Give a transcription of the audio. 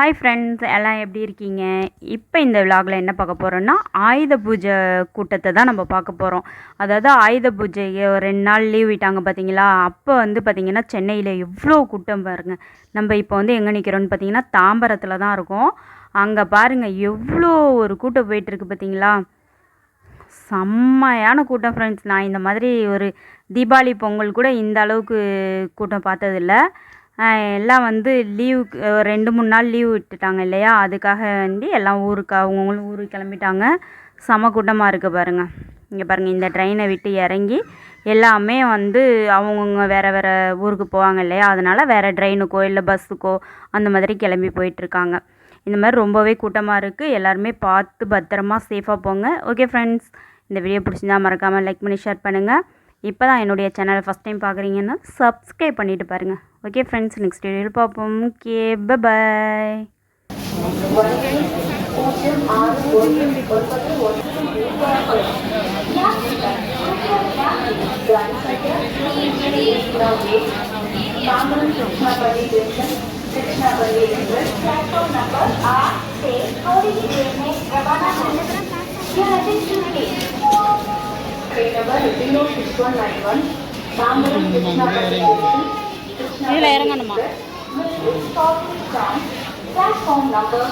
Hi friends எல்லாம் எப்படி இருக்கீங்க? இப்போ இந்த விலாகில் என்ன பார்க்க போகிறோன்னா ஆயுத பூஜை கூட்டத்தை தான் நம்ம பார்க்க போகிறோம் அதாவது ஆயுத பூஜை ஒரு ரெண்டு நாள் லீவ் விட்டாங்க பார்த்தீங்களா அப்போ வந்து பார்த்திங்கன்னா சென்னையில் எவ்வளோ கூட்டம் பாருங்க. நம்ம இப்போ வந்து எங்கே நிற்கிறோன்னு பார்த்தீங்கன்னா தாம்பரத்தில் தான் இருக்கோம். அங்கே பாருங்கள் எவ்வளோ ஒரு கூட்டம் போயிட்டுருக்கு பார்த்தீங்களா செம்மையான கூட்டம் ஃப்ரெண்ட்ஸ் நான் இந்த மாதிரி ஒரு தீபாவளி பொங்கல் கூட இந்த அளவுக்கு கூட்டம் பார்த்ததில்ல. எல்லாம் வந்து லீவுக்கு ஒரு ரெண்டு மூணு நாள் லீவ் விட்டுட்டாங்க இல்லையா? அதுக்காக வந்து எல்லாம் ஊருக்கு அவங்கவுங்களும் ஊருக்கு கிளம்பிட்டாங்க. செம கூட்டமாக இருக்குது பாருங்கள் இங்கே பாருங்கள் இந்த ட்ரெயினை விட்டு இறங்கி எல்லாமே வந்து அவங்கவுங்க வேறு வேறு ஊருக்கு போவாங்க இல்லையா? அதனால் வேறு ட்ரெயினுக்கோ இல்லை பஸ்ஸுக்கோ அந்த மாதிரி கிளம்பி போயிட்டுருக்காங்க இந்த மாதிரி ரொம்பவே கூட்டமாக இருக்குது எல்லாருமே பார்த்து பத்திரமா சேஃபாக போங்க. ஓகே ஃப்ரெண்ட்ஸ் இந்த வீடியோ பிடிச்சிருந்தா மறக்காமல் லைக் பண்ணி ஷேர் பண்ணுங்கள் இப்போ தான் என்னுடைய சேனலை ஃபஸ்ட் டைம் பார்க்குறீங்கன்னா சப்ஸ்கிரைப் பண்ணிட்டு பாருங்கள் ஓகே ஃப்ரெண்ட்ஸ் நெக்ஸ்ட் வீடியோவில் பார்ப்போம். Okay bye Your attention please. Plate number zero six one nine one Tambaram Krishna இறங்கணுமா? Platform number